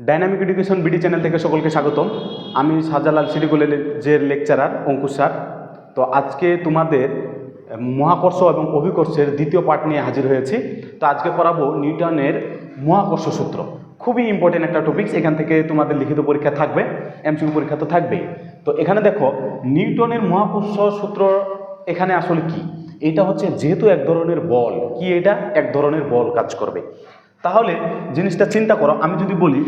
Dynamic education BD channel থেকে সকলকে স্বাগতম। আমি শাহজালাল সিটি কলেজের লেকচারার, অঙ্কুশ স্যার। তো আজকে তোমাদের মহাকর্ষ এবং অভিকর্ষের দ্বিতীয় পার্ট নিয়ে হাজির হয়েছি। তো আজকে পড়াবো নিউটনের মহাকর্ষ সূত্র। খুবই ইম্পর্টেন্ট একটা টপিকস এখান থেকে তোমাদের লিখিত পরীক্ষা থাকবে এমসিকিউ পরীক্ষা তো থাকবেই। তো এখানে দেখো, নিউটনের মহাকর্ষ সূত্র এখানে আসলে কি? এটা হচ্ছে যেহেতু এক ধরনের বল, কি এটা? এক ধরনের বল কাজ করবে। তাহলে জিনিসটা চিন্তা করো, আমি যদি বলি,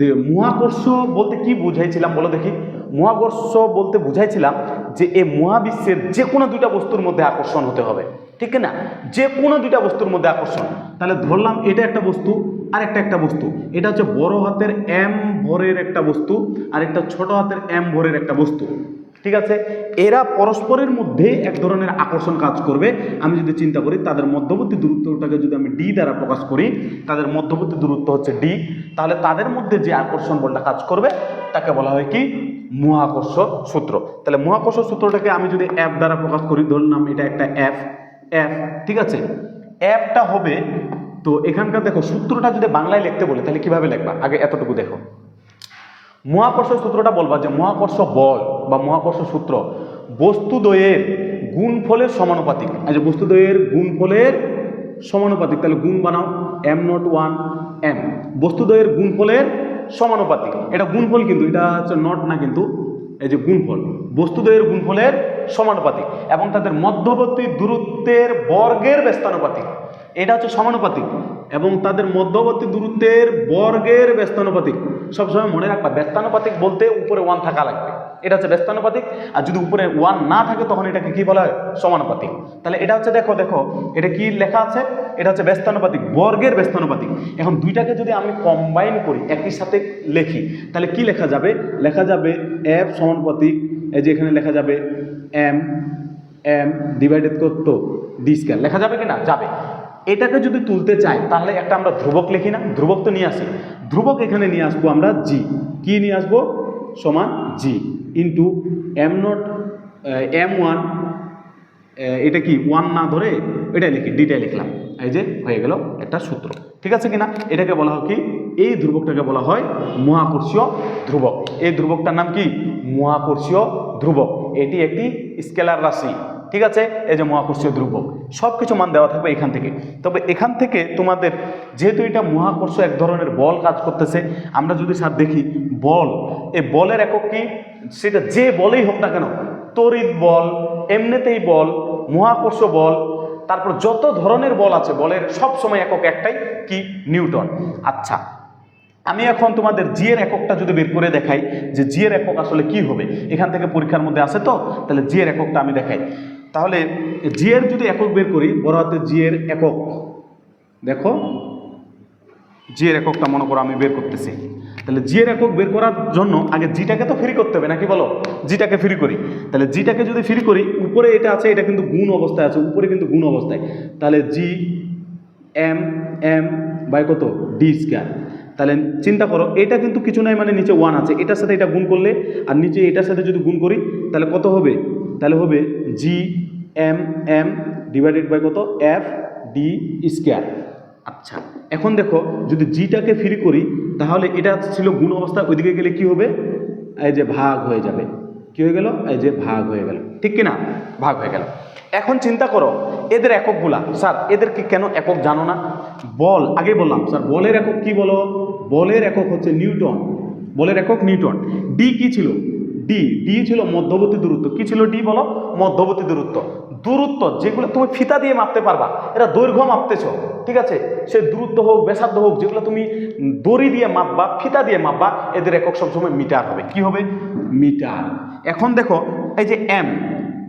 যে মহাকর্ষ বলতে কি বুঝাইছিলাম বলো দেখি। মহাকর্ষ বলতে বুঝাইছিলাম যে এই মহাবিশ্বের যে কোনো দুইটা বস্তুর মধ্যে আকর্ষণ হতে হবে, ঠিক না যে কোনো দুইটা বস্তুর মধ্যে আকর্ষণ। তাহলে ধরলাম এটা একটা বস্তু আর একটা একটা বস্তু। এটা হচ্ছে বড় হাতের এম ভরের একটা বস্তু আর একটা ছোট হাতের এম ভরের একটা বস্তু। ঠিক আছে? এরা পরস্পরের মধ্যে এক ধরনের আকর্ষণ কাজ করবে। আমি যদি চিন্তা করি, তাদের মধ্যবর্তী দূরত্বটাকে যদি আমি ডি দ্বারা প্রকাশ করি, তাদের মধ্যবর্তী দূরত্ব হচ্ছে ডি তাহলে তাদের মধ্যে যে আকর্ষণ বলটা কাজ করবে, তাকে বলা হয় কি? মহাকর্ষ সূত্র। তাহলে মহাকর্ষ সূত্রটাকে আমি যদি অ্যাপ দ্বারা প্রকাশ করি, ধরলাম এটা একটা অ্যাপ অ্যাপ ঠিক আছে? অ্যাপটা হবে, তো এখানকার দেখো সূত্রটা যদি বাংলায় লিখতে বলে, তাহলে কীভাবে লিখবা? আগে এতটুকু দেখো। মহাকর্ষ সূত্রটা বলবা যে মহাকর্ষ বল বা মহাকর্ষ সূত্র। বস্তুদ্বয়ের গুণফলের সমানুপাতিক। যে বস্তুদ্বয়ের গুণফলের সমানুপাতিক, তাহলে গুণ বানাও এম নট ওয়ান এম বস্তুদ্বয়ের গুণফলের সমানুপাতিক। এটা গুণফল কিন্তু, এটা হচ্ছে নট না কিন্তু, এই যে গুণফল। বস্তুদ্বয়ের গুণফলের সমানুপাতিক এবং তাদের মধ্যবর্তী দূরত্বের বর্গের ব্যস্তানুপাতিক। এটা হচ্ছে সমানুপাতিক এবং তাদের মধ্যবর্তী দূরত্বের বর্গের ব্যস্তানুপাতিক। সবসময় মনে রাখবা, ব্যস্তানুপাতিক বলতে উপরে ওয়ান থাকা লাগবে। এটা হচ্ছে ব্যস্তানুপাতিক। আর যদি উপরে ওয়ান না থাকে, তখন এটাকে কি বলা হয়? সমানুপাতিক। তাহলে এটা হচ্ছে দেখো দেখো, এটা কি লেখা আছে? এটা হচ্ছে ব্যস্তানুপাতিক, বর্গের ব্যস্তানুপাতিক। এখন দুইটাকে যদি আমি কম্বাইন করি, একই সাথে লেখি, তাহলে কি লেখা যাবে? লেখা যাবে এফ সমানুপাতিক, এই যে এখানে লেখা যাবে এম এম ডিভাইডেড করতো ডি স্কয়ার লেখা যাবে কি না? যাবে। এটাকে যদি তুলতে চাই, তাহলে একটা আমরা ধ্রুবক লিখি না, ধ্রুবক তো নিয়ে আসি ধ্রুবক এখানে নিয়ে আসব আমরা জি কি নিয়ে আসব? সমান G into M naught M one এটা কি ওয়ান না ধরে এটাই লিখি ডিটাই লিখলাম। এই যে হয়ে গেল একটা সূত্র। ঠিক আছে কিনা? এটাকে বলা হয় কি? এই ধ্রুবকটাকে বলা হয় মহাকর্ষীয় ধ্রুবক। এই ধ্রুবকটার নাম কি? মহাকর্ষীয় ধ্রুবক। এটি একটি স্কেলার রাশি। ঠিক আছে? এই যে মহাকর্ষীয় ধ্রুবক সব কিছু মান দেওয়া থাকবে এখান থেকে। তবে এখান থেকে তোমাদের, যেহেতু এটা মহাকর্ষ এক ধরনের বল কাজ করতেছে, আমরা যদি স্যার দেখি, বল, এই বলের একক কি? সেটা যে বলেই হোক না কেন, তড়িৎ বল, এমনিতেই বল, মহাকর্ষ বল, তারপর যত ধরনের বল আছে, বলের সব সময় একক একটাই কি? নিউটন। আচ্ছা আমি এখন তোমাদের জিয়ের এককটা যদি বের করে দেখাই, যে জিয়ের একক আসলে কি হবে? এখান থেকে পরীক্ষার মধ্যে আসে তো? তাহলে জি এর এককটা আমি দেখাই। তাহলে জি এর যদি একক বের করি, বড় হাতে জি এর একক। দেখো জি এর এককটা মনে করো আমি বের করতেছি। তাহলে জি এর একক বের করার জন্য আগে জিটাকে তো ফ্রি করতে হবে, নাকি বলো? জিটাকে ফ্রি করি। তাহলে জিটাকে যদি ফ্রি করি, উপরে এটা আছে, এটা কিন্তু গুণ অবস্থায় আছে, উপরে কিন্তু গুণ অবস্থায়। তাহলে জি এম এম বাই কত? ডি স্কোয়ার তাহলে চিন্তা করো, এটা কিন্তু কিছু নাই মানে নিচে ওয়ান আছে, এটার সাথে এটা গুণ করলে, আর নিচে এটার সাথে যদি গুণ করি, তাহলে কত হবে? তাহলে হবে G M M divided by কত? এফ ডি স্কোয়ার আচ্ছা এখন দেখো, যদি জিটাকে ফ্রি করি, তাহলে এটা ছিল গুণ অবস্থা, ওইদিকে গেলে কি হবে? এই যে ভাগ হয়ে যাবে। কি হয়ে গেল? এই যে ভাগ হয়ে গেল। ঠিক কি না ভাগ হয়ে গেল। এখন চিন্তা করো, এদের এককগুলা, স্যার এদেরকে কেন একক জানো না? বল, আগে বললাম, স্যার, বলের একক কি বলো? বলের একক হচ্ছে নিউটন। বলের একক নিউটন। ডি কি ছিল? ডি ডি ছিল মধ্যবর্তী দূরত্ব। কি ছিল ডি বলো? মধ্যবর্তী দূরত্ব। দূরত্ব যেগুলো তুমি ফিতা দিয়ে মাপতে পারবা, এটা দৈর্ঘ্য মাপতেছ, ঠিক আছে? সে দূরত্ব হোক, ব্যাসার্ধ হোক, যেগুলো তুমি দড়ি দিয়ে মাপবা, ফিতা দিয়ে মাপবা, এদের একক সবসময় মিটার হবে। কি হবে? মিটার। এখন দেখো, এই যে এম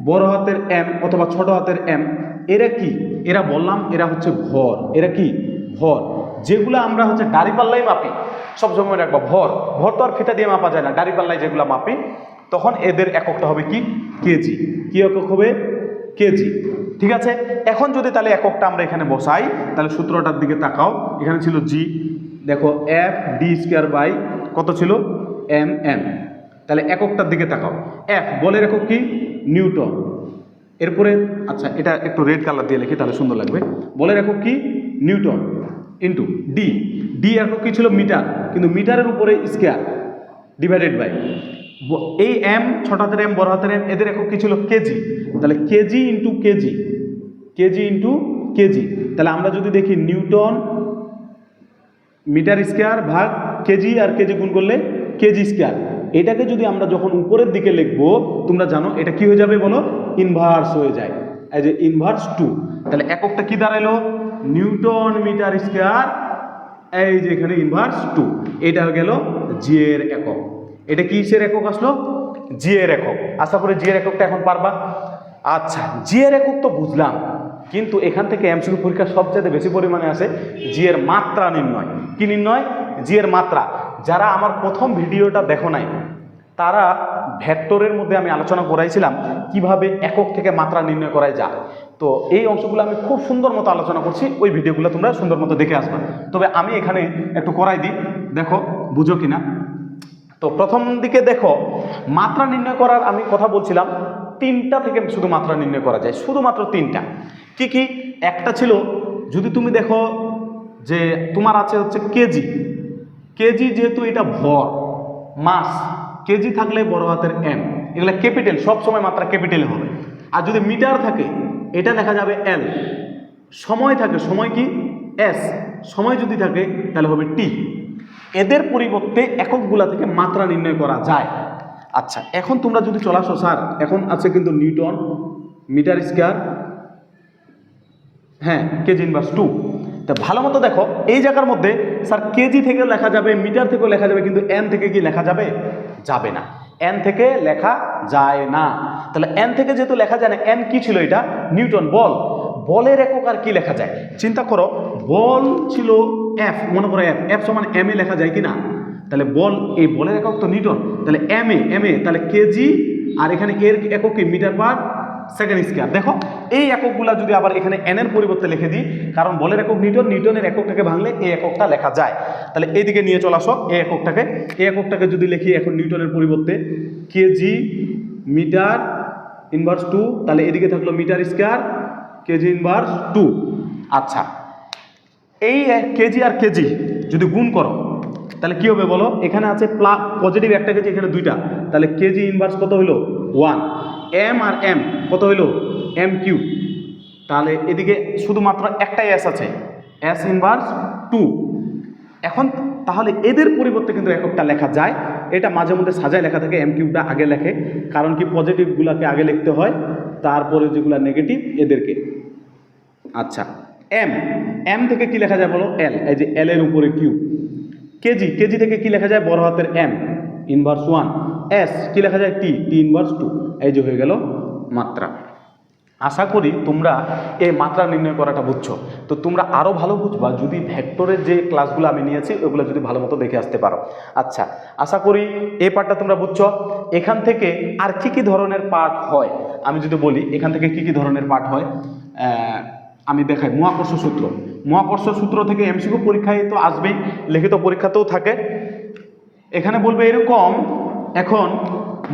বড় হাতের এম অথবা ছোট হাতের এম এরা কি? এরা বললাম, এরা হচ্ছে ভর। এরা কি? ভর। যেগুলো আমরা হচ্ছে দাড়ি পাল্লাই মাপি, সবসময় রাখব ভর। ভর তো আর ফিতা দিয়ে মাপা যায় না দাড়ি পাল্লাই যেগুলো মাপি তখন এদের এককটা হবে কি? কেজি। কি একক হবে? কেজি। ঠিক আছে? এখন যদি তাহলে এককটা আমরা এখানে বসাই, তাহলে সূত্রটার দিকে তাকাও। এখানে ছিল জি। দেখো এফ ডি স্কোয়ার বাই কত ছিল? এম এম তাহলে এককটার দিকে তাকাও। এফ বলের একক কি? নিউটন। এরপরে আচ্ছা এটা একটু রেড কালার দিয়ে লিখি, তাহলে সুন্দর লাগবে। বলের একক কি? নিউটন ইন্টু ডি ডি একক কি ছিল? মিটার। কিন্তু মিটারের উপরে স্কেয়ার ডিভাইডেড বাই এই এম ছোট হাতের এম বড় হাতের এম এদের একক কি ছিল? কেজি তাহলে KG into KG KG into KG তাহলে আমরা যদি দেখি নিউটন মিটার স্কোয়ার ভাগ কেজি আর কেজি গুণ করলে কেজি স্কোয়ার। এটাকে যদি আমরা যখন উপরের দিকে লিখব, তোমরা জানো এটা কি হয়ে যাবে বলো? ইনভার্স হয়ে যায়। এই যে ইনভার্স টু তাহলে এককটা কি দাঁড়াল? নিউটন মিটার স্কোয়ার, এই যে এখানে ইনভার্স টু এটা গেল জি এর একক। এটা কিসের একক আসলো? জি এর একক। আশা করি জি এর এককটা এখন পারবা। আচ্ছা জি এর একক তো বুঝলাম, কিন্তু এখান থেকে এমসিকিউ পরীক্ষা সবচেয়ে বেশি পরিমাণে আসে জি এর মাত্রা নির্ণয়। কি নির্ণয়? জি এর মাত্রা। যারা আমার প্রথম ভিডিওটা দেখো নাই, তারা ভেক্টরের মধ্যে আমি আলোচনা করাইছিলাম কীভাবে একক থেকে মাত্রা নির্ণয় করা যায়। তো এই অংশগুলো আমি খুব সুন্দর মতো আলোচনা করছি, ওই ভিডিওগুলো তোমরা সুন্দর মতো দেখে আসবে। তবে আমি এখানে একটু করাই দিই। দেখো, বুঝো কিনা? তো প্রথম দিকে দেখো, মাত্রা নির্ণয় করার আমি কথা বলছিলাম, তিনটা থেকে শুধু মাত্রা নির্ণয় করা যায়, শুধুমাত্র তিনটা। কি কি? একটা ছিল, যদি তুমি দেখো যে তোমার আছে হচ্ছে কেজি। কেজি যেহেতু এটা ভর, মাস, কেজি থাকলে বড় হাতের এম এগুলো ক্যাপিটাল, সব সময় মাত্রা ক্যাপিটালে হবে। আর যদি মিটার থাকে, এটা লেখা যাবে এল সময় থাকে, সময় কি? এস সময় যদি থাকে, তাহলে হবে টি এদের পরিবর্তে এককগুলা থেকে মাত্রা নির্ণয় করা যায়। আচ্ছা এখন তোমরা যদি চলে আসো, স্যার, এখন আছে কিন্তু নিউটন, মিটার স্কোয়ার হ্যাঁ কেজি ইনভার্স টু। তা ভালো মতো দেখো, এই জায়গার মধ্যে, স্যার, কেজি থেকে লেখা যাবে, মিটার থেকেও লেখা যাবে, কিন্তু এন থেকে কি লেখা যাবে? যাবে না। এন থেকে লেখা যায় না। তাহলে এন থেকে যেহেতু লেখা যায় না এন কি ছিল এটা? নিউটন বল। বলের একক আর কি লেখা যায়? চিন্তা করো, বল ছিল এফ মনে করো এফ এফ সমান এম এ লেখা যায় কি না? তাহলে বল, এই বলের একক তো নিউটন, তাহলে এম এ এম এ, তাহলে কেজি আর এখানে এর একক কি? মিটার পার সেকেন্ড স্কোয়ার দেখো, এই এককগুলা যদি আবার এখানে এন এর পরিবর্তে লিখে দিই, কারণ বলের একক নিউটন, নিউটনের এককটাকে ভাঙলে এই এককটা লেখা যায়। তাহলে এইদিকে নিয়ে চলে আসো এই এককটাকে। এই এককটাকে যদি লিখি এখন নিউটনের পরিবর্তে কেজি মিটার ইনভার্স টু তাহলে এদিকে থাকল metre square KG inverse two আচ্ছা। এই কেজি আর কেজি যদি গুণ করো তাহলে কি হবে বলো? এখানে আছে প্লা পজিটিভ একটা কেজি এখানে দুইটা। তাহলে কেজি ইনভার্স কত হইল? ওয়ান এম আর এম কত হইল? এম কিউ তাহলে এদিকে শুধুমাত্র একটাই এস আছে। এস ইনভার্স টু এখন তাহলে এদের পরিবর্তে কিন্তু এককটা লেখা যায়। এটা মাঝে মধ্যে সাজায় লেখা থাকে এম কিউটা আগে লেখে। কারণ কি পজিটিভগুলোকে আগে লিখতে হয়। তারপরে যেগুলো নেগেটিভ এদেরকে। আচ্ছা এম এম থেকে কি লেখা যায় বলো? এল এই যে এল এর উপরে কিউ কেজি কেজি থেকে কি লেখা যায়? বড় হাতের এম ইনভার্স ওয়ান এস কি লেখা যায়? টি টি ইনভার্স টু এই যে হয়ে গেল মাত্রা। আশা করি তোমরা এই মাত্রা নির্ণয় করাটা বুঝছ। তো তোমরা আরও ভালো বুঝবা যদি ভেক্টরের যে ক্লাসগুলো আমি নিয়েছি ওগুলো যদি ভালো মতো দেখে আসতে পারো। আচ্ছা আশা করি এই পার্টটা তোমরা বুঝছ। এখান থেকে আর কি কি ধরনের পার্ট হয়? আমি যদি বলি, এখান থেকে কি কি ধরনের পার্ট হয়? আমি দেখাই। মহাকর্ষ সূত্র। মহাকর্ষ সূত্র থেকে এমসিকিউ পরীক্ষায় তো আসবেই, লিখিত পরীক্ষাতেও থাকে। এখানে বলবে এরকম, এখন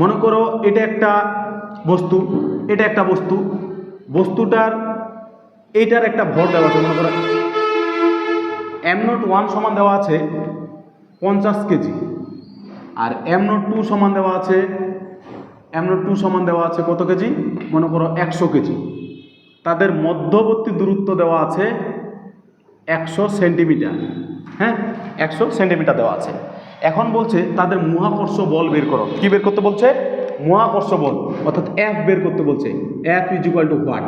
মনে করো এটা একটা বস্তু, এটা একটা বস্তু বস্তুটার এইটার একটা ভর দেওয়া আছে, মনে করো। এম নোট ওয়ান সমান দেওয়া আছে পঞ্চাশ কেজি। আর এম নোট টু সমান দেওয়া আছে এম নোট টু সমান দেওয়া আছে কত কেজি? মনে করো একশো কেজি। তাদের মধ্যবর্তী দূরত্ব দেওয়া আছে একশো সেন্টিমিটার। হ্যাঁ একশো সেন্টিমিটার দেওয়া আছে। এখন বলছে তাদের মহাকর্ষ বল বের করো। কি বের করতে বলছে? মহাকর্ষ বল অর্থাৎ এফ বের করতে বলছে F is equal to what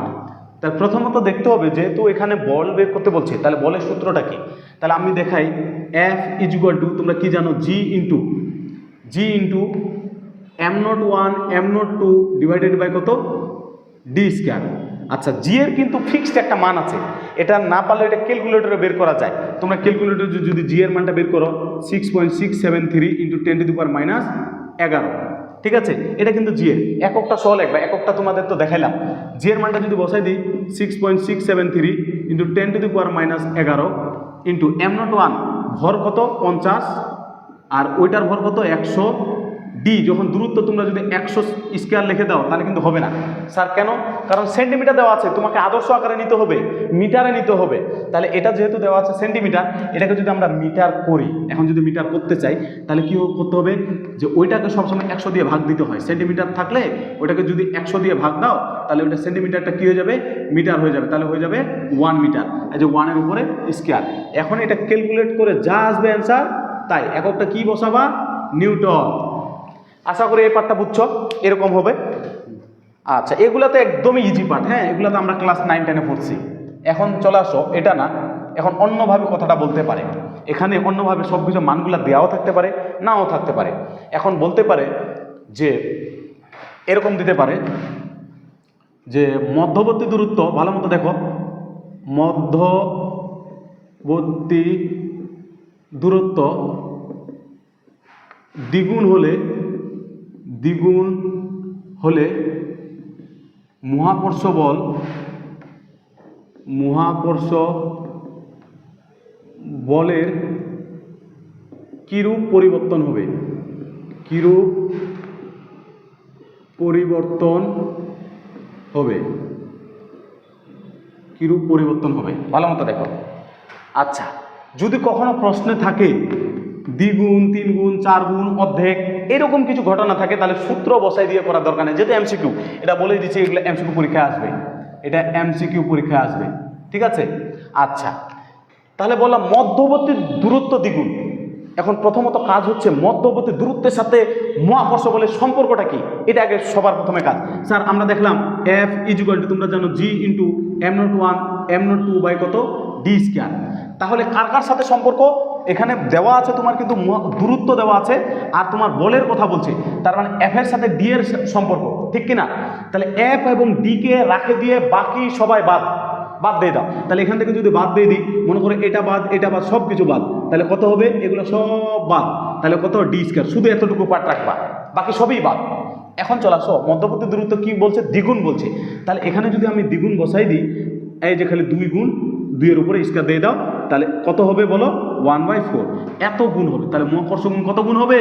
তাহলে প্রথমত দেখতে হবে, যেহেতু এখানে বল বের করতে বলছে, তাহলে বলের সূত্রটা কি? তাহলে আমি দেখাই এফ ইজ ইকুয়াল টু তোমরা কি জানো G into G into M naught one M naught two divided by কত? ডি স্কোয়ার আচ্ছা জি এর কিন্তু ফিক্সড একটা মান আছে, এটা না পারলে এটা ক্যালকুলেটরে বের করা যায়। তোমরা ক্যালকুলেটরে যদি জি এর মানটা বের করো six point six seven three into ten to the power minus এগারো। ঠিক আছে? এটা কিন্তু জি এর এককটা সহ লাগবে এককটা তোমাদের তো দেখাইলাম। জি এর মানটা যদি বসাই দিই six point six seven three into ten to the power minus এগারো ইন্টু এম নট ওয়ান ভর কত পঞ্চাশ, আর ওইটার ভর কত একশো ডি যখন দূরত্ব তোমরা যদি একশো স্কোয়ার লিখে দাও, তাহলে কিন্তু হবে না। স্যার, কেন? কারণ সেন্টিমিটার দেওয়া আছে, তোমাকে আদর্শ আকারে নিতে হবে, মিটারে নিতে হবে। তাহলে এটা যেহেতু দেওয়া আছে সেন্টিমিটার এটাকে যদি আমরা মিটার করি, এখন যদি মিটার করতে চাই, তাহলে কী করতে হবে? যে ওইটাকে সবসময় একশো দিয়ে ভাগ দিতে হয়। সেন্টিমিটার থাকলে ওইটাকে যদি একশো দিয়ে ভাগ দাও, তাহলে ওইটা সেন্টিমিটারটা কী হয়ে যাবে? মিটার হয়ে যাবে। তাহলে হয়ে যাবে ওয়ান মিটার এই যে ওয়ানের উপরে স্কোয়ার এখন এটা ক্যালকুলেট করে যা আসবে অ্যান্সার তাই। এককটা কী বসাবা? নিউটন। আশা করি এই পার্টটা বুঝছ? এরকম হবে। আচ্ছা এগুলো তো একদমই ইজি পার্ট হ্যাঁ এগুলো তো আমরা ক্লাস নাইন টেনে পড়ছি। এখন চলে আসো, এটা না, এখন অন্যভাবে কথাটা বলতে পারে। এখানে অন্যভাবে সব কিছু মানগুলো দেওয়াও থাকতে পারে, নাও থাকতে পারে। এখন বলতে পারে যে, এরকম দিতে পারে যে, মধ্যবর্তী দূরত্ব, ভালো মতো দেখো, মধ্যবর্তী দূরত্ব দ্বিগুণ হলে দ্বিগুণ হলে মহাকর্ষ বল, মহাকর্ষ বলের কিরূপ পরিবর্তন হবে? কিরূপ পরিবর্তন হবে? কিরূপ পরিবর্তন হবে? ভালো মতো দেখো। আচ্ছা যদি কখনো প্রশ্নে থাকে দ্বিগুণ তিন গুণ চার গুণ অর্ধেক, এরকম কিছু ঘটনা থাকে, তাহলে সূত্র বসাই দিয়ে করার দরকার নেই। যেহেতু এমসিকিউ এটা বলে দিচ্ছে এগুলো এমসিকিউ পরীক্ষায় আসবে। এটা এমসিকিউ পরীক্ষায় আসবে। ঠিক আছে? আচ্ছা তাহলে বললাম মধ্যবর্তী দূরত্ব দ্বিগুণ। এখন প্রথমত কাজ হচ্ছে মধ্যবর্তী দূরত্বের সাথে মহাকর্ষ বলের সম্পর্কটা কি? এটা আগে সবার প্রথমে কাজ। স্যার, আমরা দেখলাম এফ ইজুয়াল টু তোমরা জানো G into M naught one M naught two by কত? ডি স্কোয়ার তাহলে কার কার সাথে সম্পর্ক? এখানে দেওয়া আছে তোমার কিন্তু দূরত্ব দেওয়া আছে, আর তোমার বলের কথা বলছে। তার মানে এফ এর সাথে ডি এর সম্পর্ক, ঠিক কি না তাহলে এফ এবং ডি কে রাখে দিয়ে বাকি সবাই বাদ বাদ দিয়ে দাও। তাহলে এখান থেকে যদি বাদ দিয়ে দিই, মনে করো এটা বাদ এটা বাদ সব কিছু বাদ, তাহলে কত হবে? এগুলো সব বাদ। তাহলে কত? ডি স্কোয়ার শুধু এতটুকু পার্ট রাখবা। বাকি সবই বাদ। এখন চলে আসো, মধ্যবর্তী দূরত্ব কি বলছে? দ্বিগুণ বলছে। তাহলে এখানে যদি আমি দ্বিগুণ বসাই দিই, এই যে খালি দুই গুণ দুইয়ের উপরে স্কোয়ার দিয়ে দাও, তাহলে কত হবে বলো? ওয়ান বাই ফোর এত গুণ হবে, তাহলে মহাকর্ষ গুণ কত গুণ হবে?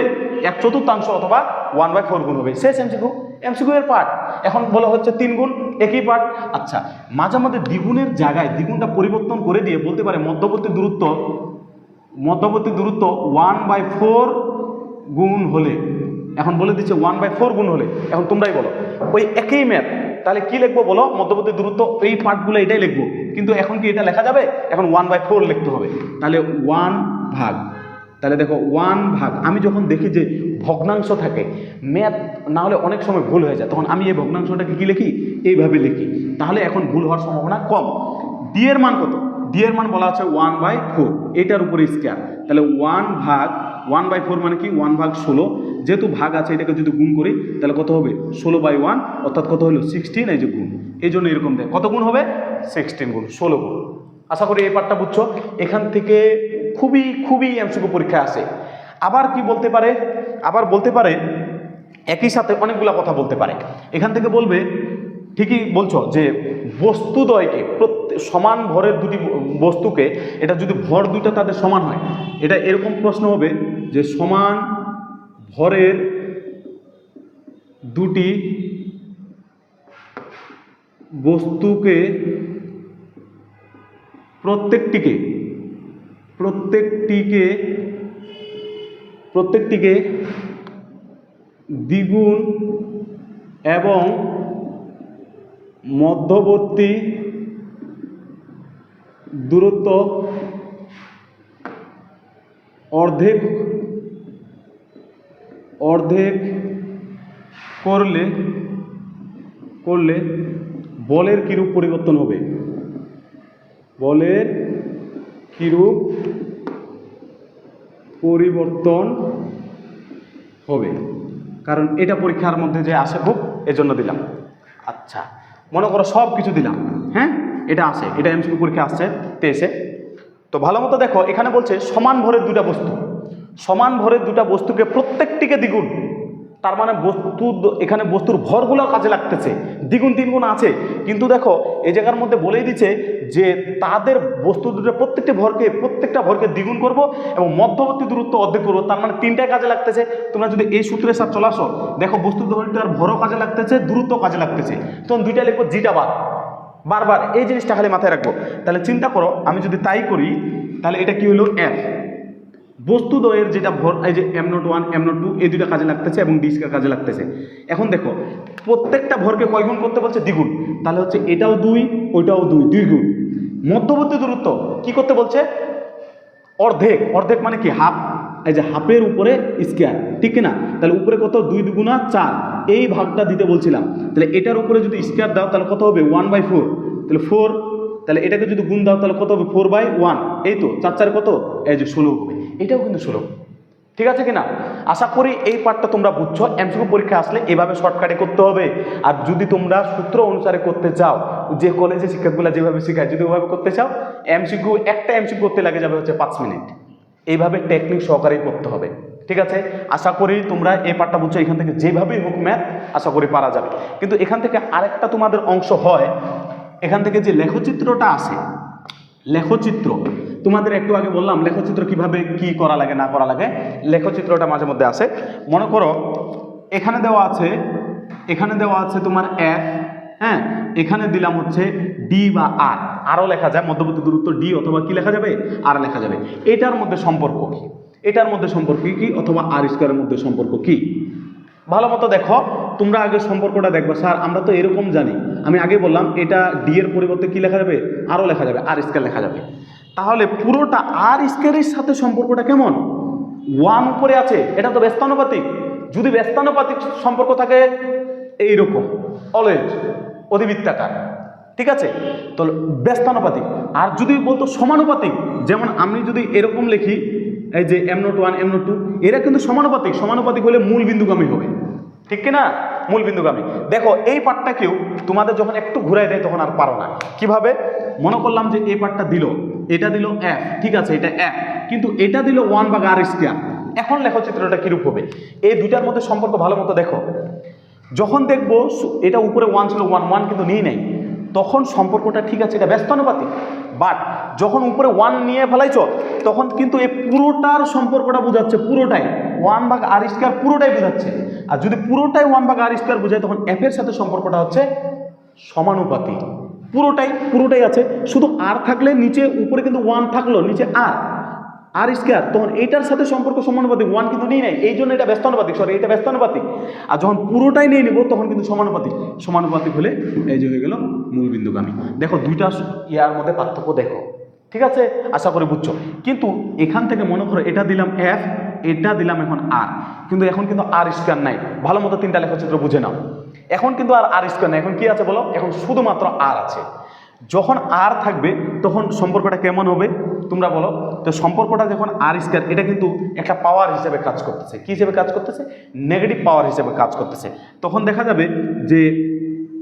এক চতুর্থাংশ অথবা ওয়ান বাই ফোর গুণ হবে। শেষ এমসিকিউ এমসিকিউ এর পার্ট এখন বলা হচ্ছে তিন গুণ, একই পার্ট আচ্ছা মাঝে মধ্যে দ্বিগুণের জায়গায় দ্বিগুণটা পরিবর্তন করে দিয়ে বলতে পারে মধ্যবর্তী দূরত্ব মধ্যবর্তী দূরত্ব ওয়ান বাই ফোর গুণ হলে, এখন বলে দিচ্ছে ওয়ান বাই ফোর গুণ হলে, এখন তোমরাই বলো। ওই একই ম্যাথ তাহলে কি লিখব বলো? মধ্যবর্তী দূরত্ব এই পার্টগুলো এটাই লিখব। কিন্তু এখন কি এটা লেখা যাবে? এখন ওয়ান বাই ফোর লিখতে হবে। তাহলে ওয়ান ভাগ। তাহলে দেখো ওয়ান ভাগ। আমি যখন দেখি যে ভগ্নাংশ থাকে ম্যাথ না হলে অনেক সময় ভুল হয়ে যায়। তখন আমি এই ভগ্নাংশটাকে কি লিখি? এইভাবে লিখি। তাহলে এখন ভুল হওয়ার সম্ভাবনা কম। ডি এর মান কত? ডি এর মান বলা আছে ওয়ান বাই ফোর এটার উপরে স্কোয়ার তাহলে ওয়ান ভাগ ওয়ান বাই ফোর মানে কি? ওয়ান ভাগ ষোলো। যেহেতু ভাগ আছে, এটাকে যদি গুণ করি, তাহলে কত হবে? ষোলো বাই ওয়ান অর্থাৎ কত হলো? সিক্সটিন এই যে গুণ। এই জন্য এরকম দেয়। কত গুণ হবে? সিক্সটিন গুণ, ষোলো গুণ। আশা করি এই পার্টটা বুঝছ? এখান থেকে খুবই খুবই এমসিকিউ পরীক্ষা আসে। আবার কি বলতে পারে? আবার বলতে পারে, একই সাথে অনেকগুলা কথা বলতে পারে। এখান থেকে বলবে, ঠিকই বলছো যে বস্তুদ্বয়কে সমান ভরের দুটি বস্তুকে, এটা যদি ভর দুইটা তাদের সমান হয়, এটা এরকম প্রশ্ন হবে যে সমান ভরের দুটি বস্তুকে প্রত্যেকটিকে প্রত্যেকটিকে প্রত্যেকটিকে দ্বিগুণ এবং মধ্যবর্তী দূরত্ব অর্ধেক অর্ধেক করলে করলে বলের কীরূপ পরিবর্তন হবে? বলের কিরূপ পরিবর্তন হবে? কারণ এটা পরীক্ষার মধ্যে যে আসে খুব এজন্য দিলাম। আচ্ছা মনে করো সব কিছু দিলাম হ্যাঁ? এটা আসে, এটা এমসিকিউ পরীক্ষা আসছে, তেইশে। তো ভালো মতো দেখো, এখানে বলছে সমান ভরের দুটা বস্তু। সমান ভরের দুটা বস্তুকে প্রত্যেকটিকে দ্বিগুণ। তার মানে বস্তু এখানে বস্তুর ভরগুলো কাজে লাগতেছে। দ্বিগুণ তিনগুণ আছে। কিন্তু দেখো, এই জায়গার মধ্যে বলেই দিচ্ছে যে তাদের বস্তু দুটো প্রত্যেকটি ভরকে, প্রত্যেকটা ভরকে দ্বিগুণ করব এবং মধ্যবর্তী দূরত্ব অর্ধেক করব। তার মানে তিনটায় কাজে লাগতেছে। তোমরা যদি এই সূত্রের সাথে চলে আসো, দেখো বস্তু দুটোর ভরও কাজে লাগতেছে দূরত্ব কাজে লাগতেছে। তখন দুইটা লিখব জিটা বাদ। বারবার এই জিনিসটা খালি মাথায় রাখব। তাহলে চিন্তা করো, আমি যদি তাই করি, তাহলে এটা কি হলো? এফ বস্তু দ্বয়ের যেটা ভর, এই যে M naught one M naught two এই দুটা কাজে লাগতেছে এবং ডিস্কের কাজে লাগতেছে। এখন দেখো, প্রত্যেকটা ভরকে কয় গুণ করতে বলছে? দ্বিগুণ। তাহলে হচ্ছে এটাও দুই, ওইটাও দুই দুই গুণ। মধ্যবর্তী দূরত্ব কি করতে বলছে? অর্ধেক। অর্ধেক মানে কি? হাফ এই যে হাফের উপরে স্কোয়ার, ঠিক না তাহলে উপরে কত? দুই দুগুণা চার। এই ভাগটা দিতে বলছিলাম। তাহলে এটার উপরে যদি স্কোয়ার দাও, তাহলে কত হবে? ওয়ান বাই ফোর তাহলে ফোর তাহলে এটাকে যদি গুণ দাও, তাহলে কত হবে? ফোর বাই ওয়ান এই তো, চার চার কত? এই যে ষোলো হবে। এটাও কিন্তু ষোলো। ঠিক আছে কিনা? আশা করি এই পার্টটা তোমরা বুঝছ। এমসিকিউ পরীক্ষা আসলে এভাবে শর্টকাটে করতে হবে। আর যদি তোমরা সূত্র অনুসারে করতে চাও, যে কলেজে শিক্ষকগুলো যেভাবে শেখায়, যদি ওভাবে করতে চাও এমসিকিউ একটা এমসিকিউ করতে লাগে যাবে হচ্ছে পাঁচ মিনিট। এইভাবে টেকনিক সহকারেই করতে হবে। ঠিক আছে? আশা করি তোমরা এই পার্টটা বুঝছ, এখান থেকে যেভাবেই হোক ম্যাথ আশা করি পারা যাবে। কিন্তু এখান থেকে আরেকটা তোমাদের অংশ হয়। এখান থেকে যে লেখচিত্রটা আসে লেখচিত্র, তোমাদের একটু আগে বললাম লেখচিত্র কীভাবে কি করা লাগে, না করা লাগে, লেখচিত্রটা মাঝে মধ্যে আসে মনে করো, এখানে দেওয়া আছে, এখানে দেওয়া আছে তোমার এফ হ্যাঁ? এখানে দিলাম হচ্ছে ডি বা আর আরও লেখা যায়, মধ্যবর্তী দূরত্ব ডি অথবা কি লেখা যাবে? আর লেখা যাবে। এটার মধ্যে সম্পর্ক কি? এটার মধ্যে সম্পর্ক কি? অথবা আর স্কোয়ারের মধ্যে সম্পর্ক কি? ভালো মতো দেখো, তোমরা আগে সম্পর্কটা দেখবে। স্যার, আমরা তো এরকম জানি। আমি আগে বললাম, এটা ডি এর পরিবর্তে কি লেখা যাবে? আরও লেখা যাবে আর স্কোয়ার লেখা যাবে। তাহলে পুরোটা আর স্কোয়ারের সাথে সম্পর্কটা কেমন? ওয়ান উপরে আছে, এটা তো ব্যস্তানুপাতিক। যদি ব্যস্তানুপাতিক সম্পর্ক থাকে, এইরকম। অলওয়েজ অধিবৃত্তাকার। ঠিক আছে? তো ব্যস্তানুপাতিক। আর যদি বলতো সমানুপাতিক, যেমন আমি যদি এরকম লিখি, এই যে M naught one M naught two এরা কিন্তু সমানুপাতিক। সমানুপাতিক হলে মূল বিন্দুগামী হবে। ঠিক কি না মূল বিন্দুগামী। দেখো, এই পার্টটাকেও তোমাদের যখন একটু ঘুরাই দেয়, তখন আর পারো না। কীভাবে? মনে করলাম যে এই পার্টটা দিল। এটা দিল এফ ঠিক আছে, এটা এফ কিন্তু এটা দিল ওয়ান বা আর স্কোয়ার এখন লেখো চিত্রটা কীরূপ হবে? এই দুইটার মধ্যে সম্পর্ক ভালো মতো দেখো। যখন দেখব এটা উপরে ওয়ান ছিল ওয়ান ওয়ান কিন্তু নিয়ে নেই। তখন সম্পর্কটা ঠিক আছে, এটা ব্যস্তানুপাতিক বাট যখন উপরে ওয়ান নিয়ে ফেলাইছ, তখন কিন্তু এই পুরোটার সম্পর্কটা বোঝাচ্ছে, পুরোটাই। ওয়ান ভাগ আর স্কোয়ার পুরোটাই বোঝাচ্ছে। আর যদি পুরোটাই ওয়ান ভাগ আর স্কোয়ার বোঝায়, তখন এফ এর সাথে সম্পর্কটা হচ্ছে সমানুপাতি পুরোটাই পুরোটাই আছে। শুধু আর থাকলে নিচে, উপরে কিন্তু ওয়ান থাকল, নিচে আর আর স্কোয়ার, তখন এইটার সাথে সম্পর্ক সমানুপাতিক ওয়ান কিন্তু নেই নাই। এই জন্য এটা ব্যস্তানুপাতিক সরি এটা ব্যস্তানুপাতিক। আর যখন পুরোটাই নিয়ে নিব, তখন কিন্তু সমানুপাতিক। সমানুপাতিক হলে এই যে হয়ে গেল মূলবিন্দুগামী দেখো, দুইটা ইয়ার মধ্যে পার্থক্য দেখো। ঠিক আছে? আশা করি বুঝছ। কিন্তু এখান থেকে মনে করো, এটা দিলাম এফ এটা দিলাম এখন আর কিন্তু এখন কিন্তু আর স্কোয়ার নাই। ভালো মতো তিনটা লেখচিত্র বুঝে নাও। এখন কিন্তু আর আর স্কোয়ার নাই। এখন কি আছে বলো? এখন শুধুমাত্র আর আছে। যখন আর থাকবে, তখন সম্পর্কটা কেমন হবে? তোমরা বলো। তো সম্পর্কটা যখন আর স্কোয়ার এটা কিন্তু একটা পাওয়ার হিসেবে কাজ করতেছে। কী হিসেবে কাজ করতেছে? নেগেটিভ পাওয়ার হিসেবে কাজ করতেছে। তখন দেখা যাবে যে,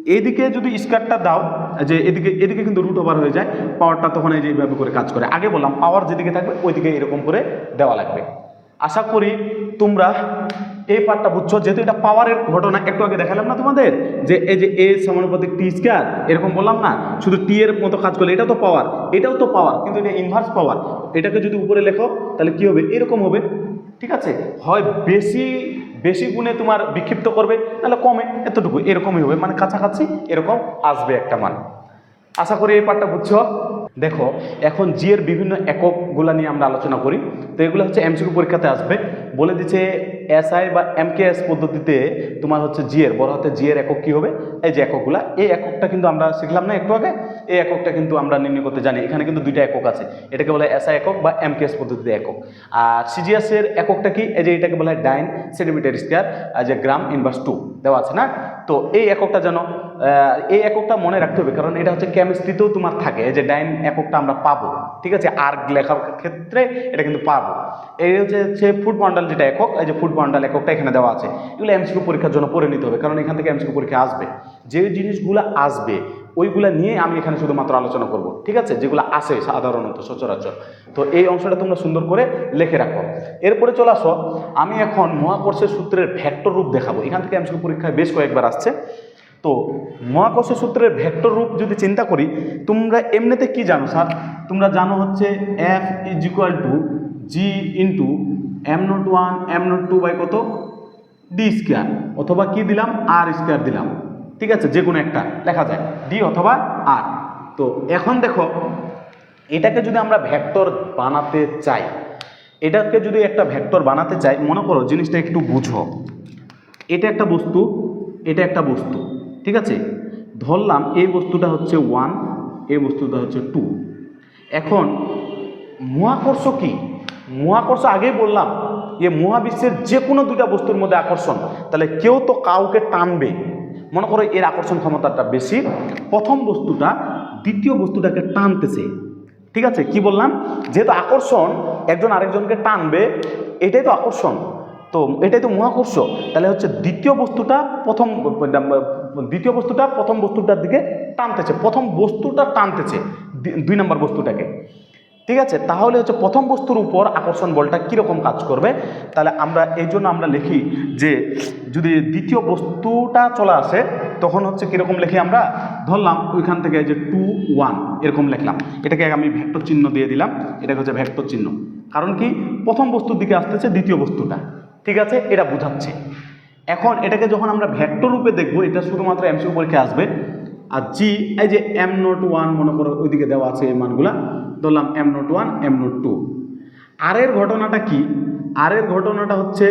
এদিকে যদি স্কোয়ারটা দাও, যে এদিকে এদিকে কিন্তু রুট ওভার হয়ে যায় পাওয়ারটা তখন এই যে এইভাবে করে কাজ করে। আগে বললাম পাওয়ার যেদিকে থাকবে, ওইদিকে এরকম করে দেওয়া লাগবে। আশা করি তোমরা এই পার্টটা বুঝছ? যেহেতু এটা পাওয়ারের ঘটনা, একটু আগে দেখালাম না তোমাদের? যে এই যে এ সমানুপাতিক টি স্কোয়ার, এরকম বললাম না? শুধু টি এর মতো কাজ করলে এটাও তো পাওয়ার, এটাও তো পাওয়ার, কিন্তু এটা ইনভার্স পাওয়ার এটাকে যদি উপরে লেখো, তাহলে কি হবে? এরকম হবে। ঠিক আছে? হয় বেশি বেশি গুণে তোমার বিক্ষিপ্ত করবে তাহলে কমে। এতটুকু। এরকমই হবে। মানে কাছাকাছি এরকম আসবে একটা মান। আশা করি এই পার্টটা বুঝছ? দেখো, এখন জি এর বিভিন্ন এককগুলা নিয়ে আমরা আলোচনা করি। তো এগুলো হচ্ছে এমসিকিউ পরীক্ষাতে আসবে। বলে দিচ্ছে এসআই বা এমকেএস পদ্ধতিতে তোমার হচ্ছে জিয়ের বড় হাতে জিয়ের একক কী হবে? এই যে এককগুলা। এই এককটা কিন্তু আমরা শিখলাম না একটু আগে? এই এককটা কিন্তু আমরা নির্ণয় করতে জানি। এখানে কিন্তু দুইটা একক আছে। এটাকে বলে এসআই একক বা এমকেএস পদ্ধতিতে একক। আর সিজিএসের এককটা কি? এই যে এটাকে বলা হয় ডাইন সেন্টিমিটার স্কোয়ার যে গ্রাম ইনভার্স টু দেওয়া আছে না? তো এই এককটা আহ, এই এককটা মনে রাখতে হবে, কারণ এটা হচ্ছে কেমিস্ট্রিতেও তোমার থাকে যে ডাইন এককটা আমরা পাবো, ঠিক আছে? আর লেখার ক্ষেত্রে এটা কিন্তু পাবো। এই হচ্ছে হচ্ছে ফুড মন্ডল যেটা একক, এই যে ফুড মন্ডল এককটা এখানে দেওয়া আছে, এগুলো এমসিকিউ পরীক্ষার জন্য পড়ে নিতে হবে, কারণ এখান থেকে এমসিকিউ পরীক্ষা আসবে। যে জিনিসগুলো আসবে, ওইগুলা নিয়ে আমি এখানে শুধুমাত্র আলোচনা করব, ঠিক আছে? যেগুলো আসে সাধারণত সচরাচর। তো এই অংশটা তোমরা সুন্দর করে লিখে রাখো। এরপরে চলে আসো, আমি এখন মহাকর্ষের সূত্রের ভেক্টর রূপ দেখাবো। এখান থেকে এমসিকিউ পরীক্ষায় বেশ কয়েকবার আসছে। তো মহাকর্ষ সূত্রের ভেক্টর রূপ যদি চিন্তা করি, তোমরা এমনিতে কি জানো স্যার? তোমরা জানো হচ্ছে F is equal to G into M naught one M naught two by কত? ডি স্কোয়ার অথবা কি দিলাম? আর স্কোয়ার দিলাম। ঠিক আছে? যে কোনো একটা লেখা যায়। ডি অথবা আর তো এখন দেখো, এটাকে যদি আমরা ভেক্টর বানাতে চাই, এটাকে যদি একটা ভেক্টর বানাতে চাই, মনে করো জিনিসটা একটু বুঝো। এটা একটা বস্তু, এটা একটা বস্তু। ঠিক আছে? ধরলাম এই বস্তুটা হচ্ছে ওয়ান এই বস্তুটা হচ্ছে টু এখন মহাকর্ষ কি? মহাকর্ষ আগেই বললাম যে মহাবিশ্বের যে কোনো দুটা বস্তুর মধ্যে আকর্ষণ। তাহলে কেউ তো কাউকে টানবে। মনে করো এর আকর্ষণ ক্ষমতাটা বেশি। প্রথম বস্তুটা দ্বিতীয় বস্তুটাকে টানতেছে। ঠিক আছে? কি বললাম? যেহেতু আকর্ষণ, একজন আরেকজনকে টানবে, এটাই তো আকর্ষণ। তো এটাই তো মহাকর্ষ তাহলে হচ্ছে দ্বিতীয় বস্তুটা প্রথম, দ্বিতীয় বস্তুটা প্রথম বস্তুটার দিকে টানতেছে, প্রথম বস্তুটা টানতেছে দুই নম্বর বস্তুটাকে। ঠিক আছে? তাহলে হচ্ছে প্রথম বস্তুর উপর আকর্ষণ বলটা কীরকম কাজ করবে? তাহলে আমরা এই জন্য আমরা লিখি যে, যদি দ্বিতীয় বস্তুটা চলে আসে, তখন হচ্ছে কীরকম লিখি আমরা? ধরলাম ওইখান থেকে যে টু ওয়ান এরকম লিখলাম। এটাকে আমি ভেক্টর চিহ্ন দিয়ে দিলাম। এটাকে হচ্ছে ভেক্টর চিহ্ন। কারণ কি? প্রথম বস্তুর দিকে আসতেছে দ্বিতীয় বস্তুটা। ঠিক আছে? এটা বোঝাচ্ছে। এখন এটাকে যখন আমরা ভেক্টর রূপে দেখব, এটা শুধুমাত্র এমসিউ পরীক্ষা আসবে। আর জি এই যে এম নোট ওয়ান মনে করো, ওইদিকে দেওয়া আছে এই মানগুলা, ধরলাম M naught one M naught two আর এর ঘটনাটা কি? আর এর ঘটনাটা হচ্ছে,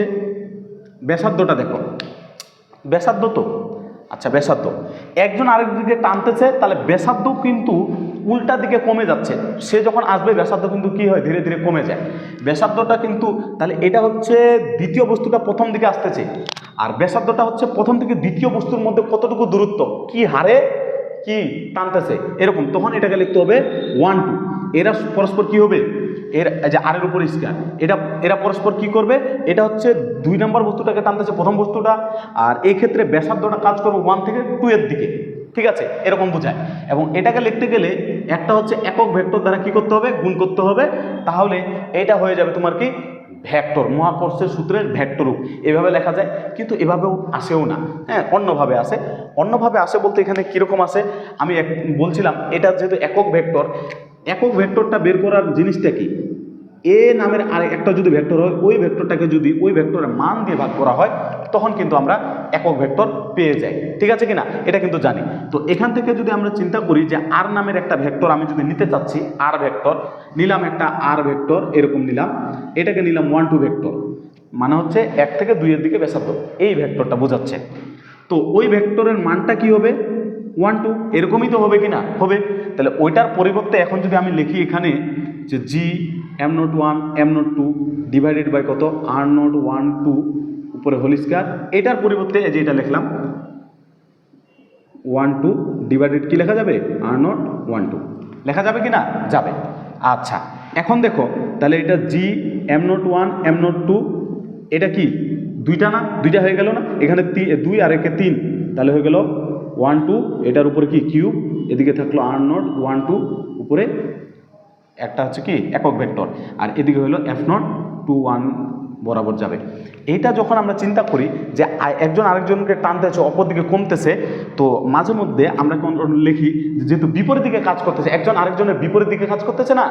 ব্যাসার্ধটা দেখো। ব্যাসার্ধ তো? আচ্ছা ব্যাসার্ধ। একজন আরেক দিকে টানতেছে, তাহলে ব্যাসার্ধ কিন্তু উল্টা দিকে কমে যাচ্ছে। সে যখন আসবে, ব্যাসার্ধ কিন্তু কি হয়? ধীরে ধীরে কমে যায়। ব্যাসার্ধটা কিন্তু, তাহলে এটা হচ্ছে দ্বিতীয় বস্তুটা প্রথম দিকে আসতেছে। আর ব্যাসার্ধটা হচ্ছে প্রথম থেকে দ্বিতীয় বস্তুর মধ্যে কতটুকু দূরত্ব? কি হারে? কি টানতেছে? এরকম। তখন এটাকে লিখতে হবে ওয়ান টু এরা পরস্পর কি হবে? এর যে আরের উপর স্কোয়ার এটা, এরা পরস্পর কি করবে? এটা হচ্ছে দুই নম্বর বস্তুটাকে টানতেছে প্রথম বস্তুটা, আর এই ক্ষেত্রে ব্যাসার্ধটা কাজ করবে ওয়ান থেকে টু এর দিকে, ঠিক আছে? এরকম বোঝায়। এবং এটাকে লিখতে গেলে একটা হচ্ছে একক ভেক্টর দ্বারা কি করতে হবে? গুণ করতে হবে। তাহলে এটা হয়ে যাবে তোমার কি? ভেক্টর, মহাকর্ষের সূত্রের ভেক্টর রূপ এভাবে লেখা যায়, কিন্তু এভাবেও আসেও না। হ্যাঁ অন্যভাবে আসে। অন্যভাবে আসে বলতে এখানে কীরকম আসে? আমি এক, বলছিলাম, এটা যেহেতু একক ভেক্টর একক ভেক্টরটা বের করার জিনিসটা কি? এ নামের আর একটা যদি ভেক্টর হয়, ওই ভেক্টরটাকে যদি ওই ভেক্টরের মান দিয়ে ভাগ করা হয়, তখন কিন্তু আমরা একক ভেক্টর পেয়ে যাই। ঠিক আছে কিনা? এটা কিন্তু জানি। তো এখান থেকে যদি আমরা চিন্তা করি যে আর নামের একটা ভেক্টর আমি যদি নিতে চাচ্ছি আর ভেক্টর, নিলাম একটা আর ভেক্টর, এরকম নিলাম, এটাকে নিলাম ওয়ান টু ভেক্টর। মানে হচ্ছে এক থেকে দুইয়ের দিকে বেসাতো এই ভেক্টরটা বোঝাচ্ছে। তো ওই ভেক্টরের মানটা কি হবে? ওয়ান টু এরকমই তো হবে কি না হবে। তাহলে ওইটার পরিবর্তে এখন যদি আমি লিখি এখানে যে G M naught one M naught two divided by কত? আর নোট ওয়ান টু উপরে হোল স্কোয়ার এটার পরিবর্তে যে এটা লিখলাম ওয়ান টু ডিভাইডেড কি লেখা যাবে? আর নট ওয়ান টু লেখা যাবে কি না? যাবে। আচ্ছা এখন দেখো, তাহলে এটা G M naught one M naught two এটা কি? দুইটা না? দুইটা হয়ে গেল না? এখানে দুই আর একে তিন, তাহলে হয়ে গেল ওয়ান টু এটার উপরে কি কিউব এদিকে থাকল আর নট ওয়ান টু উপরে একটা হচ্ছে কি, একক ভেক্টর। আর এদিকে হলো এফ নট টু ওয়ান বরাবর যাবে। এইটা যখন আমরা চিন্তা করি যে একজন আরেকজনকে টানতেছে অপর দিকে কমতেছে, তো মাঝে মধ্যে আমরা লিখি, যেহেতু বিপরীত দিকে কাজ করতেছে, একজন আরেকজনের বিপরীত দিকে কাজ করতেছে না,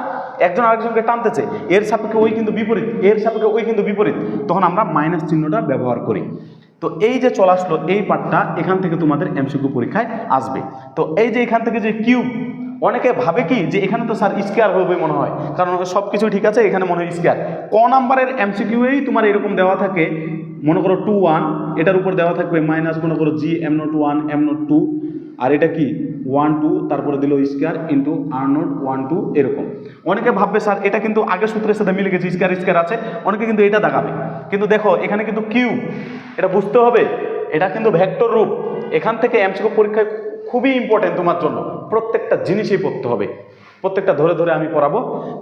একজন আরেকজনকে টানতেছে, এর সাপেক্ষে ওই কিন্তু বিপরীত, এর সাপেক্ষে ওই কিন্তু বিপরীত, তখন আমরা মাইনাস চিহ্নটা ব্যবহার করি। তো এই যে চলে আসলো এই পার্টটা এখান থেকে তোমাদের এমসিকিউ পরীক্ষায় আসবে। তো এই যে এখান থেকে যে কিউব অনেকে ভাবে কি যে এখানে তো স্যার স্কোয়ার হবে মনে হয়। কারণ সব কিছু ঠিক আছে, এখানে মনে হয় স্কোয়ার ক নাম্বারের এমসিকিউয়েই তোমার এরকম দেওয়া থাকে, মনে করো টু ওয়ান এটার উপর দেওয়া থাকবে মাইনাস মনে করো G M naught one M naught two আর এটা কি? ওয়ান টু তারপরে দিল square into R naught one two এরকম। অনেকে ভাববে স্যার এটা কিন্তু আগের সূত্রের সাথে মিলে গেছে স্কোয়ার স্কোয়ার আছে। অনেকে কিন্তু এটা দেখাবে। কিন্তু দেখো, এখানে কিন্তু কিউ এটা বুঝতে হবে, এটা কিন্তু ভেক্টর রূপ। এখান থেকে এমসিকিউ পরীক্ষায় খুবই ইম্পর্টেন্ট তোমার জন্য। প্রত্যেকটা জিনিসই পড়তে হবে। প্রত্যেকটা ধরে ধরে আমি পড়াবো।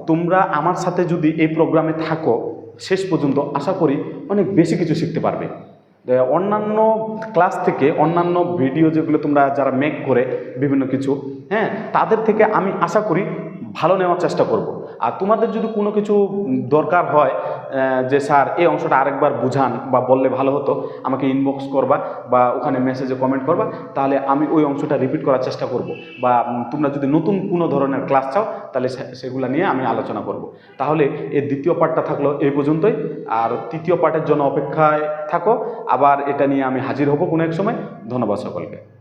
তোমরা আমার সাথে যদি এই প্রোগ্রামে থাকো, শেষ পর্যন্ত আশা করি অনেক বেশি কিছু শিখতে পারবে। অন্যান্য ক্লাস থেকে অন্যান্য ভিডিও যেগুলো তোমরা যারা মেক করে, বিভিন্ন কিছু হ্যাঁ তাদের থেকে আমি আশা করি ভালো নেওয়ার চেষ্টা করব। আর তোমাদের যদি কোনো কিছু দরকার হয় যে স্যার এই অংশটা আরেকবার বুঝান বা বললে ভালো হতো, আমাকে ইনবক্স করবা বা ওখানে মেসেজে কমেন্ট করবা, তাহলে আমি ওই অংশটা রিপিট করার চেষ্টা করব। বা তোমরা যদি নতুন কোনো ধরনের ক্লাস চাও, তাহলে সেগুলো নিয়ে আমি আলোচনা করব। তাহলে এর দ্বিতীয় পার্টটা থাকল এই পর্যন্তই। আর তৃতীয় পার্টের জন্য অপেক্ষায় থাকো। আবার এটা নিয়ে আমি হাজির হব কোনো এক সময়। ধন্যবাদ সকলকে।